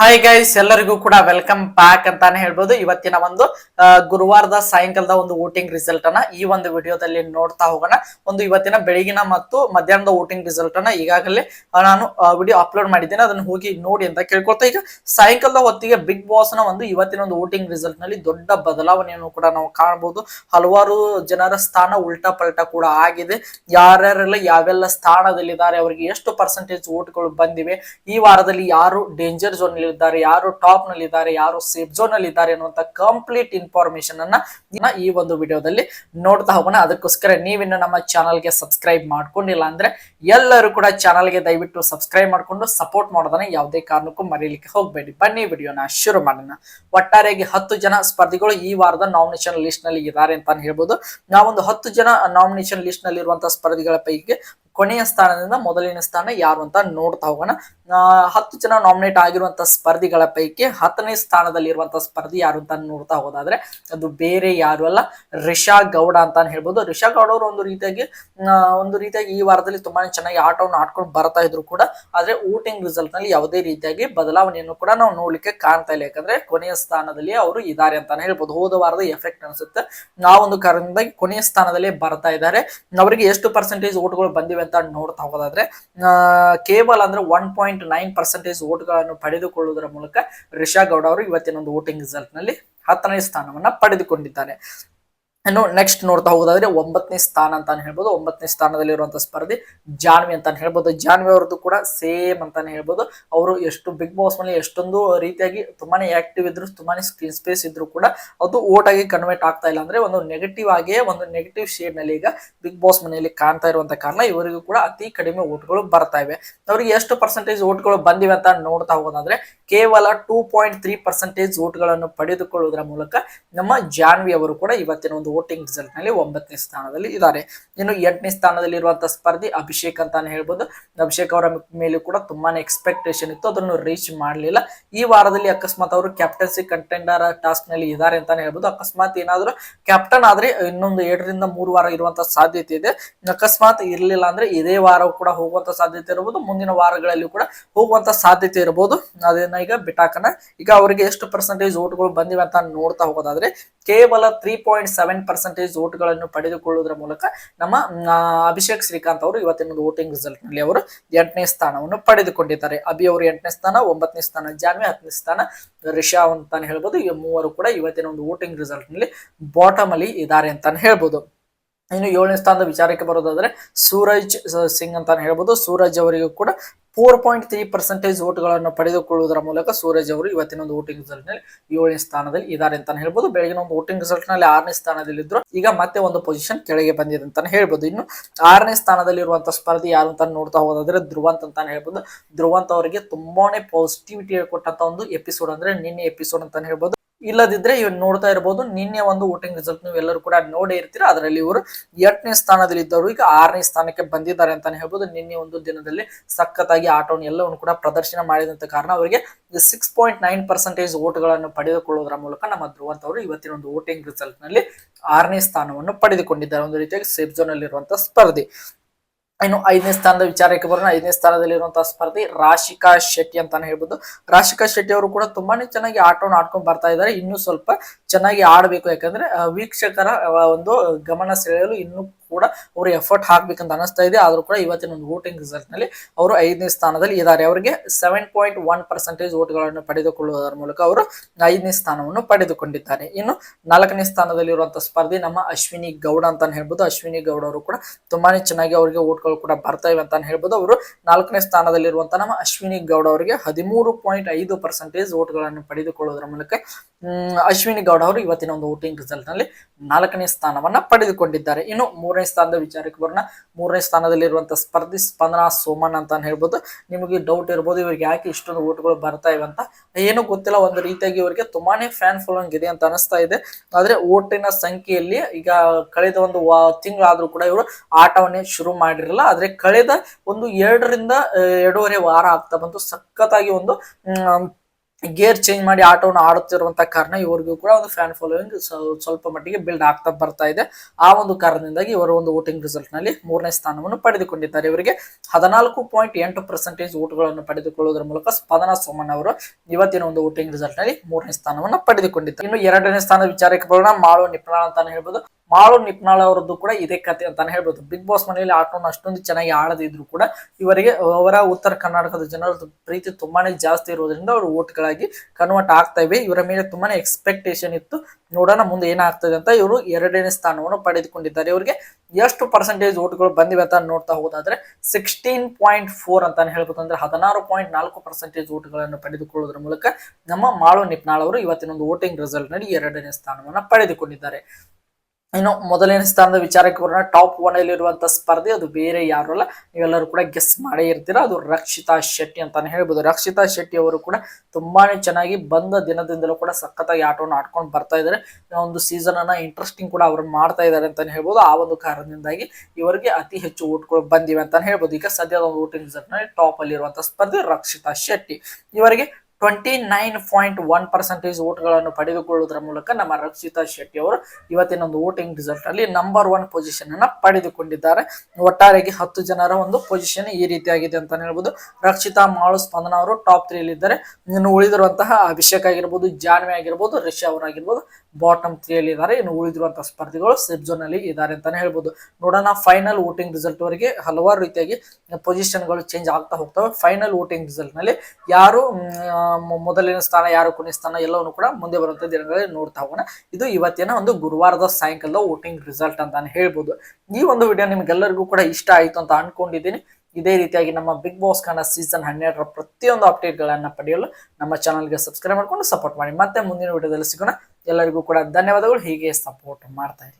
Hi guys ಎಲ್ಲರಿಗೂ ಕೂಡ welcome back ಅಂತಾನೆ ಹೇಳ್ಬೋದು. ಇವತ್ತಿನ ಒಂದು ಗುರುವಾರದ ಸಾಯಂಕಾಲದ ಒಂದು ವೋಟಿಂಗ್ ರಿಸಲ್ಟ್ ಅನ್ನ ಈ ಒಂದು ವಿಡಿಯೋದಲ್ಲಿ ನೋಡ್ತಾ ಹೋಗೋಣ. ಒಂದು ಇವತ್ತಿನ ಬೆಳಗಿನ ಮತ್ತು ಮಧ್ಯಾಹ್ನದ ವೋಟಿಂಗ್ ರಿಸಲ್ಟ್ ಅನ್ನ ಈಗಾಗಲೇ ನಾನು ವಿಡಿಯೋ ಅಪ್ಲೋಡ್ ಮಾಡಿದ್ದೇನೆ. ಅದನ್ನ ಹೋಗಿ ನೋಡಿ ಅಂತ ಕೇಳ್ಕೊಳ್ತಾ ಈಗ ಸಾಯಂಕಾಲದ ಹೊತ್ತಿಗೆ ಬಿಗ್ ಬಾಸ್ನ ಒಂದು ಇವತ್ತಿನ ಒಂದು ವೋಟಿಂಗ್ ರಿಸಲ್ಟ್ನಲ್ಲಿ ದೊಡ್ಡ ಬದಲಾವಣೆಯನ್ನು ಕೂಡ ನಾವು ಕಾಣಬಹುದು ಹಲವಾರು ಜನರ ಸ್ಥಾನ ಉಲ್ಟಾ ಪಲ್ಟಾ ಕೂಡ ಆಗಿದೆ. ಯಾರ್ಯಾರೆಲ್ಲ ಯಾವೆಲ್ಲ ಸ್ಥಾನದಲ್ಲಿದ್ದಾರೆ, ಅವರಿಗೆ ಎಷ್ಟು ಪರ್ಸೆಂಟೇಜ್ ವೋಟ್ಗಳು ಬಂದಿವೆ, ಈ ವಾರದಲ್ಲಿ ಯಾರು ಡೇಂಜರ್ ಝೋನ್ ಇದ್ದಾರೆ ಯಾರು ಟಾಪ್ನಲ್ಲಿ ಇದ್ದಾರೆ ಯಾರು ಸೇಫ್ ಝೋನ್ ಅಲ್ಲಿ ಇದ್ದಾರೆ ಅನ್ನುವಂತ ಕಂಪ್ಲೀಟ್ ಇನ್ಫಾರ್ಮೇಶನ್ ಅನ್ನ ಈ ಒಂದು ವಿಡಿಯೋದಲ್ಲಿ ನೋಡ್ತಾ ಹೋಗೋಣ. ಅದಕ್ಕೋಸ್ಕರ ನೀವಿನ್ನು ನಮ್ಮ ಚಾನಲ್ಗೆ ಸಬ್ಸ್ಕ್ರೈಬ್ ಮಾಡ್ಕೊಂಡಿಲ್ಲ ಅಂದ್ರೆ ಎಲ್ಲರೂ ಕೂಡ ಚಾನಲ್ಗೆ ದಯವಿಟ್ಟು ಸಬ್ಸ್ಕ್ರೈಬ್ ಮಾಡ್ಕೊಂಡು ಸಪೋರ್ಟ್ ಮಾಡೋದನ್ನ ಯಾವುದೇ ಕಾರಣಕ್ಕೂ ಮರೀಲಿಕ್ಕೆ ಹೋಗಬೇಡಿ. ಬನ್ನಿ ವಿಡಿಯೋನ ಶುರು ಮಾಡೋಣ. ಒಟ್ಟಾರೆಯಾಗಿ ಹತ್ತು ಜನ ಸ್ಪರ್ಧಿಗಳು ಈ ವಾರದ ನಾಮಿನೇಷನ್ ಲಿಸ್ಟ್ನಲ್ಲಿ ಇದ್ದಾರೆ ಅಂತ ಹೇಳ್ಬೋದು. ನಾವೊಂದು ಹತ್ತು ಜನ ನಾಮಿನೇಷನ್ ಲಿಸ್ಟ್ನಲ್ಲಿ ಇರುವಂತಹ ಸ್ಪರ್ಧಿಗಳ ಪೈಕಿ ಕೊನೆಯ ಸ್ಥಾನದಿಂದ ಮೊದಲಿನ ಸ್ಥಾನ ಯಾರು ಅಂತ ನೋಡ್ತಾ ಹೋಗೋಣ. ಹತ್ತು ಜನ ನಾಮಿನೇಟ್ ಆಗಿರುವಂತಹ ಸ್ಪರ್ಧಿಗಳ ಪೈಕಿ ಹತ್ತನೇ ಸ್ಥಾನದಲ್ಲಿ ಇರುವಂತಹ ಸ್ಪರ್ಧಿ ಯಾರು ಅಂತ ನೋಡ್ತಾ ಹೋದಾದ್ರೆ ಅದು ಬೇರೆ ಯಾರು ಅಲ್ಲ, ರಿಷಾ ಗೌಡ ಅಂತ ಹೇಳ್ಬೋದು. ರಿಷಾ ಗೌಡ ಅವರು ಒಂದು ರೀತಿಯಾಗಿ ಒಂದು ರೀತಿಯಾಗಿ ಈ ವಾರದಲ್ಲಿ ತುಂಬಾನೇ ಚೆನ್ನಾಗಿ ಆಟವನ್ನು ಆಡ್ಕೊಂಡು ಬರ್ತಾ ಇದ್ರು ಕೂಡ. ಆದ್ರೆ ವೋಟಿಂಗ್ ರಿಸಲ್ಟ್ನಲ್ಲಿ ಯಾವುದೇ ರೀತಿಯಾಗಿ ಬದಲಾವಣೆಯನ್ನು ಕೂಡ ನಾವು ನೋಡ್ಲಿಕ್ಕೆ ಕಾಣ್ತಾ ಇಲ್ಲ. ಯಾಕಂದ್ರೆ ಕೊನೆಯ ಸ್ಥಾನದಲ್ಲಿ ಅವರು ಇದ್ದಾರೆ ಅಂತಾನೆ ಹೇಳ್ಬೋದು. ಹೋದ ವಾರದ ಎಫೆಕ್ಟ್ ಅನ್ಸುತ್ತೆ. ನಾವೊಂದು ಕಾರಣದಿಂದಾಗಿ ಕೊನೆಯ ಸ್ಥಾನದಲ್ಲಿ ಬರ್ತಾ ಇದ್ದಾರೆ. ಅವರಿಗೆ ಎಷ್ಟು ಪರ್ಸೆಂಟೇಜ್ ಓಟ್ಗಳು ಬಂದಿವೆ ಅಂತ ನೋಡ್ತಾ ಹೋದಾದ್ರೆ ಆ, ಕೇವಲ ಅಂದ್ರೆ ಒನ್ ಪಾಯಿಂಟ್ ನೈನ್ ಪರ್ಸೆಂಟೇಜ್ ಓಟ್ಗಳನ್ನು ಪಡೆದುಕೊಳ್ಳುವುದರ ಮೂಲಕ ರಿಷಾ ಗೌಡ ಅವರು ಇವತ್ತಿನ ಒಂದು ವೋಟಿಂಗ್ ರಿಸಲ್ಟ್ನಲ್ಲಿ ಹತ್ತನೇ ಸ್ಥಾನವನ್ನ ಪಡೆದುಕೊಂಡಿದ್ದಾರೆ. ಇನ್ನು ನೆಕ್ಸ್ಟ್ ನೋಡ್ತಾ ಹೋಗೋದಾದ್ರೆ ಒಂಬತ್ತನೇ ಸ್ಥಾನ ಅಂತಾನೆ ಹೇಳ್ಬೋದು. ಒಂಬತ್ತನೇ ಸ್ಥಾನದಲ್ಲಿ ಇರುವಂತಹ ಸ್ಪರ್ಧಿ ಜಾನ್ವಿ ಅಂತಾನೆ ಹೇಳ್ಬೋದು. ಜಾನ್ವಿ ಅವ್ರದ್ದು ಕೂಡ ಸೇಮ್ ಅಂತಾನೆ ಹೇಳ್ಬೋದು. ಅವರು ಎಷ್ಟು ಬಿಗ್ ಬಾಸ್ನಲ್ಲಿ ಎಷ್ಟೊಂದು ರೀತಿಯಾಗಿ ತುಂಬಾನೇ ಆಕ್ಟಿವ್ ಇದ್ರು, ತುಂಬಾನೇ ಸ್ಕ್ರೀನ್ ಸ್ಪೇಸ್ ಇದ್ರು ಕೂಡ ಅದು ಓಟ್ ಆಗಿ ಕನ್ವರ್ಟ್ ಆಗ್ತಾ ಇಲ್ಲ ಅಂದ್ರೆ ಒಂದು ನೆಗೆಟಿವ್ ಆಗಿಯೇ ಒಂದು ನೆಗೆಟಿವ್ ಶೇಡ್ನಲ್ಲಿ ಈಗ ಬಿಗ್ ಬಾಸ್ ಮನೆಯಲ್ಲಿ ಕಾಣ್ತಾ ಇರುವಂತ ಕಾರಣ ಇವರಿಗೂ ಕೂಡ ಅತಿ ಕಡಿಮೆ ಓಟ್ಗಳು ಬರ್ತಾ ಇವೆ. ಅವರಿಗೆ ಎಷ್ಟು ಪರ್ಸೆಂಟೇಜ್ ಓಟ್ಗಳು ಬಂದಿವೆ ಅಂತ ನೋಡ್ತಾ ಹೋಗೋದಾದ್ರೆ ಕೇವಲ ಟೂ ಪಾಯಿಂಟ್ ತ್ರೀ ಪರ್ಸೆಂಟೇಜ್ ಓಟ್ಗಳನ್ನು ಪಡೆದುಕೊಳ್ಳುವುದರ ಮೂಲಕ ನಮ್ಮ ಜಾನ್ವಿ ಅವರು ಕೂಡ ಇವತ್ತಿನ ಒಂದು ವೋಟಿಂಗ್ ರಿಸಲ್ಟ್ನಲ್ಲಿ ಒಂಬತ್ತನೇ ಸ್ಥಾನದಲ್ಲಿ ಇದ್ದಾರೆ. ಇನ್ನು ಎಂಟನೇ ಸ್ಥಾನದಲ್ಲಿ ಇರುವಂತಹ ಸ್ಪರ್ಧಿ ಅಭಿಷೇಕ್ ಅಂತಾನೆ ಹೇಳ್ಬೋದು. ಅಭಿಷೇಕ್ ಅವರ ಮೇಲೂ ಕೂಡ ತುಂಬಾನೇ ಎಕ್ಸ್ಪೆಕ್ಟೇಷನ್ ಇತ್ತು. ಅದನ್ನು ರೀಚ್ ಮಾಡಲಿಲ್ಲ. ಈ ವಾರದಲ್ಲಿ ಅಕಸ್ಮಾತ್ ಅವರು ಕ್ಯಾಪ್ಟನ್ಸಿ ಕಂಟೆಂಡರ್ ಟಾಸ್ಕ್ನಲ್ಲಿ ಇದ್ದಾರೆ ಅಂತಾನೆ ಹೇಳ್ಬೋದು. ಅಕಸ್ಮಾತ್ ಏನಾದರೂ ಕ್ಯಾಪ್ಟನ್ ಆದ್ರೆ ಇನ್ನೊಂದು ಎರಡರಿಂದ ಮೂರು ವಾರ ಇರುವಂತಹ ಸಾಧ್ಯತೆ ಇದೆ. ಅಕಸ್ಮಾತ್ ಇರಲಿಲ್ಲ ಅಂದ್ರೆ ಇದೇ ವಾರ ಕೂಡ ಹೋಗುವಂತ ಸಾಧ್ಯತೆ ಇರಬಹುದು. ಮುಂದಿನ ವಾರಗಳಲ್ಲಿ ಕೂಡ ಹೋಗುವಂತ ಸಾಧ್ಯತೆ ಇರಬಹುದು. ಅದನ್ನ ಈಗ ಬಿಟಾಕನ? ಈಗ ಅವರಿಗೆ ಎಷ್ಟು ಪರ್ಸೆಂಟೇಜ್ ಓಟ್ಗಳು ಬಂದಿವೆ ಅಂತ ನೋಡ್ತಾ ಹೋಗೋದಾದ್ರೆ ಕೇವಲ ತ್ರೀ ಪಾಯಿಂಟ್ ಸೆವೆನ್ ಪರ್ಸೆಂಟೇಜ್ ಓಟ್ಗಳನ್ನು ಪಡೆದುಕೊಳ್ಳುವುದರ ಮೂಲಕ ನಮ್ಮ ಅಭಿಷೇಕ್ ಶ್ರೀಕಾಂತ್ ಅವರು ಇವತ್ತಿನ ವೋಟಿಂಗ್ ರಿಸಲ್ಟ್ನಲ್ಲಿ ಅವರು ಎಂಟನೇ ಸ್ಥಾನವನ್ನು ಪಡೆದುಕೊಂಡಿದ್ದಾರೆ. ಅಭಿ ಅವರು ಎಂಟನೇ ಸ್ಥಾನ, ಒಂಬತ್ತನೇ ಸ್ಥಾನ, ಜಾನ್ವಿ ಹತ್ತನೇ ಸ್ಥಾನ, ರಿಷಾ ಅಂತಾನೆ ಹೇಳ್ಬೋದು. ಈ ಮೂವರು ಕೂಡ ಇವತ್ತಿನ ಒಂದು ವೋಟಿಂಗ್ ರಿಸಲ್ಟ್ನಲ್ಲಿ ಬಾಟಮ್ ಅಲ್ಲಿ ಇದ್ದಾರೆ ಅಂತಾನೆ ಹೇಳ್ಬೋದು. ಇನ್ನು ಏಳನೇ ಸ್ಥಾನದ ವಿಚಾರಕ್ಕೆ ಬರೋದಾದ್ರೆ ಸೂರಜ್ ಸಿಂಗ್ ಅಂತಾನೆ ಹೇಳ್ಬೋದು. ಸೂರಜ್ ಅವರಿಗೂ ಕೂಡ ಫೋರ್ ಪಾಯಿಂಟ್ ತ್ರೀ ಪರ್ಸೆಂಟೇಜ್ ಓಟ್ಗಳನ್ನು ಪಡೆದುಕೊಳ್ಳುವುದರ ಮೂಲಕ ಸೂರಜ್ ಅವರು ಇವತ್ತಿನ ಒಂದು ವೋಟಿಂಗ್ ರಿಸಲ್ಟ್ನಲ್ಲಿ ಏಳನೇ ಸ್ಥಾನದಲ್ಲಿ ಇದ್ದಾರೆ ಅಂತಾನೆ ಹೇಳ್ಬೋದು. ಬೆಳಗಿನ ಒಂದು ವೋಟಿಂಗ್ ರಿಸಲ್ಟ್ನಲ್ಲಿ ಆರನೇ ಸ್ಥಾನದಲ್ಲಿ ಇದ್ರು ಈಗ ಮತ್ತೆ ಒಂದು ಪೊಸಿಷನ್ ಕೆಳಗೆ ಬಂದಿದೆ ಅಂತಾನೆ ಹೇಳ್ಬೋದು. ಇನ್ನು ಆರನೇ ಸ್ಥಾನದಲ್ಲಿ ಇರುವಂತಹ ಸ್ಪರ್ಧಿ ಯಾರು ಅಂತ ನೋಡ್ತಾ ಹೋದ್ರೆ ಧ್ರುವಂತ್ ಅಂತಾನೆ ಹೇಳ್ಬೋದು. ಧ್ರುವಂತ್ ಅವರಿಗೆ ತುಂಬಾನೇ ಪಾಸಿಟಿವಿಟಿ ಕೊಟ್ಟಂತ ಒಂದು ಎಪಿಸೋಡ್ ಅಂದ್ರೆ ನಿನ್ನೆ ಎಪಿಸೋಡ್ ಅಂತಾನೆ ಹೇಳ್ಬೋದು. ಇಲ್ಲದಿದ್ರೆ ಇವ್ ನೋಡ್ತಾ ಇರ್ಬೋದು. ನಿನ್ನೆ ಒಂದು ವೋಟಿಂಗ್ ರಿಸಲ್ಟ್ ನೀವು ಎಲ್ಲರೂ ಕೂಡ ನೋಡೇ ಇರ್ತೀರ. ಅದರಲ್ಲಿ ಇವರು ಎಂಟನೇ ಸ್ಥಾನದಲ್ಲಿ ಇದ್ದವರು, ಈಗ ಆರನೇ ಸ್ಥಾನಕ್ಕೆ ಬಂದಿದ್ದಾರೆ ಅಂತಾನೆ ಹೇಳ್ಬೋದು. ನಿನ್ನೆ ಒಂದು ದಿನದಲ್ಲಿ ಸಖತ್ತಾಗಿ ಆಟವನ್ನು ಎಲ್ಲವನ್ನು ಕೂಡ ಪ್ರದರ್ಶನ ಮಾಡಿದಂತ ಕಾರಣ ಅವರಿಗೆ ಸಿಕ್ಸ್ ಪಾಯಿಂಟ್ ನೈನ್ ಪರ್ಸೆಂಟೇಜ್ ಓಟ್ಗಳನ್ನು ಪಡೆದುಕೊಳ್ಳುವುದರ ಮೂಲಕ ನಮ್ಮ ಧ್ರುವಂತ್ ಅವರು ಇವತ್ತಿನ ಒಂದು ವೋಟಿಂಗ್ ರಿಸಲ್ಟ್ನಲ್ಲಿ ಆರನೇ ಸ್ಥಾನವನ್ನು ಪಡೆದುಕೊಂಡಿದ್ದಾರೆ. ಒಂದು ರೀತಿಯಾಗಿ ಸೇಫ್ ಝೋನ್ ಅಲ್ಲಿ ಸ್ಪರ್ಧೆ ಸ್ಪರ್ಧಿ. ಇನ್ನು ಐದನೇ ಸ್ಥಾನದ ವಿಚಾರಕ್ಕೆ ಬರೋಣ? ಐದನೇ ಸ್ಥಾನದಲ್ಲಿರುವಂತಹ ಸ್ಪರ್ಧಿ ರಾಶಿಕಾ ಶೆಟ್ಟಿ ಅಂತಾನೆ ಹೇಳ್ಬೋದು. ರಾಶಿಕಾ ಶೆಟ್ಟಿ ಅವರು ಕೂಡ ತುಂಬಾನೇ ಚೆನ್ನಾಗಿ ಆಟವನ್ನು ಆಡ್ಕೊಂಡು ಬರ್ತಾ ಇದ್ದಾರೆ. ಇನ್ನೂ ಸ್ವಲ್ಪ ಚೆನ್ನಾಗಿ ಆಡಬೇಕು. ಯಾಕಂದ್ರೆ ವೀಕ್ಷಕರ ಒಂದು ಗಮನ ಸೆಳೆಯಲು ಇನ್ನೂ ಕೂಡ ಅವರು ಎಫರ್ಟ್ ಹಾಕ್ಬೇಕಂತ ಅನಿಸ್ತಾ ಇದೆ. ಆದರೂ ಕೂಡ ಇವತ್ತಿನ ಒಂದು ವೋಟಿಂಗ್ ರಿಸಲ್ಟ್ನಲ್ಲಿ ಅವರು ಐದನೇ ಸ್ಥಾನದಲ್ಲಿ ಇದ್ದಾರೆ. ಅವರಿಗೆ ಸೆವೆನ್ ಪಾಯಿಂಟ್ ಒನ್ ಪರ್ಸೆಂಟೇಜ್ ಪಡೆದುಕೊಳ್ಳುವುದರ ಮೂಲಕ ಅವರು ಐದನೇ ಸ್ಥಾನವನ್ನು ಪಡೆದುಕೊಂಡಿದ್ದಾರೆ. ಇನ್ನು ನಾಲ್ಕನೇ ಸ್ಥಾನದಲ್ಲಿರುವಂತಹ ಸ್ಪರ್ಧಿ ನಮ್ಮ ಅಶ್ವಿನಿ ಗೌಡ ಅಂತಾನೆ ಹೇಳ್ಬೋದು. ಅಶ್ವಿನಿ ಗೌಡ ಅವರು ಕೂಡ ತುಂಬಾನೇ ಚೆನ್ನಾಗಿ ಅವರಿಗೆ ವೋಟ್ಗಳು ಕೂಡ ಬರ್ತಾ ಇವೆ ಅಂತಾನೆ ಹೇಳ್ಬೋದು. ಅವರು ನಾಲ್ಕನೇ ಸ್ಥಾನದಲ್ಲಿರುವಂತಹ ನಮ್ಮ ಅಶ್ವಿನಿ ಗೌಡ ಅವರಿಗೆ ಹದಿಮೂರು ಪಾಯಿಂಟ್ ಐದು ಪರ್ಸೆಂಟೇಜ್ ವೋಟ್ಗಳನ್ನು ಪಡೆದುಕೊಳ್ಳುವುದರ ಮೂಲಕ ಅಶ್ವಿನಿ ಗೌಡ ಅವರು ಇವತ್ತಿನ ಒಂದು ವೋಟಿಂಗ್ ರಿಸಲ್ಟ್ನಲ್ಲಿ ನಾಲ್ಕನೇ ಸ್ಥಾನವನ್ನ ಪಡೆದುಕೊಂಡಿದ್ದಾರೆ. ಇನ್ನು ಮೂರನೇ ಸ್ಥಾನದ ವಿಚಾರಕ್ಕೆ ಬರೋಣ. ಮೂರನೇ ಸ್ಥಾನದಲ್ಲಿರುವಂತಹ ಸ್ಪರ್ಧಿ ಸ್ಪಂದನಾ ಸೋಮನ್ ಅಂತ ಹೇಳ್ಬೋದು. ನಿಮಗೆ ಡೌಟ್ ಇರ್ಬೋದು, ಇವರಿಗೆ ಯಾಕೆ ಇಷ್ಟೊಂದು ಓಟ್ಗಳು ಬರ್ತಾ ಇವೆ ಅಂತ. ಏನು ಗೊತ್ತಿಲ್ಲ, ಒಂದು ರೀತಿಯಾಗಿ ಇವರಿಗೆ ತುಂಬಾನೇ ಫ್ಯಾನ್ ಫಾಲೋಯಿಂಗ್ ಇದೆ ಅಂತ ಅನಿಸ್ತಾ ಇದೆ. ಆದ್ರೆ ಓಟಿನ ಸಂಖ್ಯೆಯಲ್ಲಿ ಈಗ ಕಳೆದ ಒಂದು ತಿಂಗಳಾದ್ರೂ ಕೂಡ ಇವರು ಆಟವನ್ನೇ ಶುರು ಮಾಡಿರಲಿಲ್ಲ. ಆದ್ರೆ ಕಳೆದ ಒಂದು ಎರಡರಿಂದ, ಎರಡೂವರೆ ವಾರ ಆಗ್ತಾ ಬಂತು. ಸಖತ್ತಾಗಿ ಒಂದು ಗೇರ್ ಚೇಂಜ್ ಮಾಡಿ ಆಟೋನ ಆಡುತ್ತಿರುವಂತ ಕಾರಣ ಇವರಿಗೂ ಕೂಡ ಒಂದು ಫ್ಯಾನ್ ಫಾಲೋವಿಂಗ್ ಸ್ವಲ್ಪ ಮಟ್ಟಿಗೆ ಬಿಲ್ಡ್ ಆಗ್ತಾ ಬರ್ತಾ ಇದೆ. ಆ ಒಂದು ಕಾರಣದಿಂದಾಗಿ ಇವರು ಒಂದು ವೋಟಿಂಗ್ ರಿಸಲ್ಟ್ನಲ್ಲಿ ಮೂರನೇ ಸ್ಥಾನವನ್ನು ಪಡೆದುಕೊಂಡಿದ್ದಾರೆ. ಇವರಿಗೆ ಹದಿನಾಲ್ಕು ಪಾಯಿಂಟ್ ಎಂಟು ಪರ್ಸೆಂಟೇಜ್ ಓಟ್ಗಳನ್ನು ಪಡೆದುಕೊಳ್ಳುವುದರ ಮೂಲಕ ಸ್ಪದನಾ ಸೋಮನ್ ಅವರು ಇವತ್ತಿನ ಒಂದು ವೋಟಿಂಗ್ ರಿಸಲ್ಟ್ನಲ್ಲಿ ಮೂರನೇ ಸ್ಥಾನವನ್ನು ಪಡೆದುಕೊಂಡಿದ್ದಾರೆ. ಇನ್ನು ಎರಡನೇ ಸ್ಥಾನದ ವಿಚಾರಕ್ಕೆ ಬರೋಣ. ಮಾಳು ನಿಪ್ನಾಳ್ ಅಂತಾನೆ ಹೇಳ್ಬೋದು. ಮಾಳು ನಿಪ್ನಾಳ್ ಅವರದ್ದು ಕೂಡ ಇದೇ ಕತೆ ಅಂತಾನೆ ಹೇಳ್ಬೋದು. ಬಿಗ್ ಬಾಸ್ ಮನೆಯಲ್ಲಿ ಆಟವನ್ನು ಅಷ್ಟೊಂದು ಚೆನ್ನಾಗಿ ಆಡದಿದ್ರು ಕೂಡ ಇವರಿಗೆ ಅವರ ಉತ್ತರ ಕರ್ನಾಟಕದ ಜನರ ಪ್ರೀತಿ ತುಂಬಾನೇ ಜಾಸ್ತಿ ಇರೋದ್ರಿಂದ ಅವರು ಓಟ್ಗಳಾಗಿ ಕನ್ವರ್ಟ್ ಆಗ್ತಾ ಇವೆ. ಇವರ ಮೇಲೆ ತುಂಬಾನೇ ಎಕ್ಸ್ಪೆಕ್ಟೇಷನ್ ಇತ್ತು. ನೋಡೋಣ ಮುಂದೆ ಏನಾಗ್ತದೆ ಅಂತ ಇವರು ಎರಡನೇ ಸ್ಥಾನವನ್ನು ಪಡೆದುಕೊಂಡಿದ್ದಾರೆ. ಇವರಿಗೆ ಎಷ್ಟು ಪರ್ಸೆಂಟೇಜ್ ಓಟ್ಗಳು ಬಂದಿವೆ ಅಂತ ನೋಡ್ತಾ ಹೋದಾದ್ರೆ ಸಿಕ್ಸ್ಟೀನ್ ಪಾಯಿಂಟ್ ಫೋರ್ ಅಂತಾನೆ ಹೇಳ್ಬೋದು. ಅಂದ್ರೆ ಹದಿನಾರು ಪಾಯಿಂಟ್ ನಾಲ್ಕು ಪರ್ಸೆಂಟೇಜ್ ಓಟ್ಗಳನ್ನು ಪಡೆದುಕೊಳ್ಳೋದ್ರ ಮೂಲಕ ನಮ್ಮ ಮಾಳು ನಿಪ್ನಾಳ್ ಅವರು ಇವತ್ತಿನ ಒಂದು ವೋಟಿಂಗ್ ರಿಸಲ್ಟ್ನಲ್ಲಿ ಎರಡನೇ ಸ್ಥಾನವನ್ನು ಪಡೆದುಕೊಂಡಿದ್ದಾರೆ. ಇನ್ನು ಮೊದಲನೇ ಸ್ಥಾನದ ವಿಚಾರಕ್ಕೆ ಬರೋಣ. ಟಾಪ್ ಒನ್ ಅಲ್ಲಿರುವಂತ ಸ್ಪರ್ಧೆ, ಅದು ಬೇರೆ ಯಾರು ಅಲ್ಲ. ನೀವೆಲ್ಲರೂ ಕೂಡ ಗೆಸ್ ಮಾಡೇ ಇರ್ತೀರಾ. ಅದು ರಕ್ಷಿತಾ ಶೆಟ್ಟಿ ಅಂತಾನೆ ಹೇಳ್ಬೋದು. ರಕ್ಷಿತಾ ಶೆಟ್ಟಿ ಅವರು ಕೂಡ ತುಂಬಾನೇ ಚೆನ್ನಾಗಿ ಬಂದ ದಿನದಿಂದಲೂ ಕೂಡ ಸಖತ್ತಾಗಿ ಆಟವನ್ನು ಆಡ್ಕೊಂಡು ಬರ್ತಾ ಇದ್ದಾರೆ. ಒಂದು ಸೀಸನ್ ಅನ್ನ ಇಂಟ್ರೆಸ್ಟಿಂಗ್ ಕೂಡ ಅವರು ಮಾಡ್ತಾ ಇದ್ದಾರೆ ಅಂತಾನೆ ಹೇಳ್ಬೋದು. ಆ ಒಂದು ಕಾರಣದಿಂದಾಗಿ ಇವರಿಗೆ ಅತಿ ಹೆಚ್ಚು ಓಟ್ಗಳು ಬಂದಿವೆ ಅಂತಾನೆ ಹೇಳ್ಬೋದು. ಈಗ ಸದ್ಯದ ಒಂದು ವೋಟಿಂಗ್ ರಿಸಲ್ಟ್ನಲ್ಲಿ ಟಾಪ್ ಅಲ್ಲಿರುವಂತಹ ಸ್ಪರ್ಧೆ ರಕ್ಷಿತಾ ಶೆಟ್ಟಿ. ಇವರಿಗೆ twenty nine point one percentage ಓಟ್ಗಳನ್ನು ಪಡೆದುಕೊಳ್ಳುವುದರ ಮೂಲಕ ನಮ್ಮ ರಕ್ಷಿತಾ ಶೆಟ್ಟಿ ಅವರು ಇವತ್ತಿನ ಒಂದು ವೋಟಿಂಗ್ ರಿಸಲ್ಟ್ ಅಲ್ಲಿ ನಂಬರ್ ಒನ್ ಪೊಸಿಷನ್ ಅನ್ನ ಪಡೆದುಕೊಂಡಿದ್ದಾರೆ. ಒಟ್ಟಾರೆಗೆ ಹತ್ತು ಜನರ ಒಂದು ಪೊಸಿಷನ್ ಈ ರೀತಿಯಾಗಿದೆ ಅಂತ ಹೇಳ್ಬೋದು. ರಕ್ಷಿತಾ ಮಾಳು ಸ್ಪಂದನ ಅವರು ಟಾಪ್ ತ್ರೀ ಇದ್ದಾರೆ ಇನ್ನು ಉಳಿದಿರುವಂತಹ ಅಭಿಷೇಕ್ ಆಗಿರ್ಬೋದು, ಜಾನ್ವಿ ಆಗಿರ್ಬೋದು ರಿಷಾ ಅವರಾಗಿರ್ಬೋದು ಬಾಟಮ್ ತ್ರೀ ಅಲ್ಲಿ ಇದ್ದಾರೆ ಇನ್ನು ಉಳಿದಿರುವಂತಹ ಸ್ಪರ್ಧಿಗಳು ಸೇಫ್ ಝೋನ್ ಅಲ್ಲಿ ಇದ್ದಾರೆ ಅಂತಾನೆ ಹೇಳ್ಬೋದು. ನೋಡೋಣ ಫೈನಲ್ ವೋಟಿಂಗ್ ರಿಸಲ್ಟ್ ವರೆಗೆ ಹಲವಾರು ರೀತಿಯಾಗಿ ಪೊಸಿಷನ್ಗಳು ಚೇಂಜ್ ಆಗ್ತಾ ಹೋಗ್ತವೆ. ಫೈನಲ್ ವೋಟಿಂಗ್ ರಿಸಲ್ಟ್ನಲ್ಲಿ ಯಾರು ಮೊದಲಿನ ಸ್ಥಾನ, ಯಾರು ಕೊನೆ ಸ್ಥಾನ ಎಲ್ಲವನ್ನು ಕೂಡ ಮುಂದೆ ಬರುವಂತ ದಿನಗಳಲ್ಲಿ ನೋಡ್ತಾ ಹೋಗೋಣ. ಇದು ಇವತ್ತಿನ ಒಂದು ಗುರುವಾರದ ಸಾಯಂಕಾಲದ ವೋಟಿಂಗ್ ರಿಸಲ್ಟ್ ಅಂತಾನೆ ಹೇಳ್ಬೋದು. ಈ ಒಂದು ವಿಡಿಯೋ ನಿಮ್ಗೆಲ್ಲರಿಗೂ ಕೂಡ ಇಷ್ಟ ಆಯ್ತು ಅಂತ ಅನ್ಕೊಂಡಿದ್ದೀನಿ. ಇದೇ ರೀತಿಯಾಗಿ ನಮ್ಮ ಬಿಗ್ ಬಾಸ್ ಕನ್ನಡ ಸೀಸನ್ ಹನ್ನೆರಡರ ಪ್ರತಿಯೊಂದು ಅಪ್ಡೇಟ್ಗಳನ್ನ ಪಡೆಯಲು ನಮ್ಮ ಚಾನಲ್ಗೆ ಸಬ್ಸ್ಕ್ರೈಬ್ ಮಾಡ್ಕೊಂಡು ಸಪೋರ್ಟ್ ಮಾಡಿ. ಮತ್ತೆ ಮುಂದಿನ ವಿಡಿಯೋದಲ್ಲಿ ಸಿಗೋಣ. ಎಲ್ಲರಿಗೂ ಕೂಡ ಧನ್ಯವಾದಗಳು. ಹೀಗೆ ಸಪೋರ್ಟ್ ಮಾಡ್ತಾ ಇರಿ.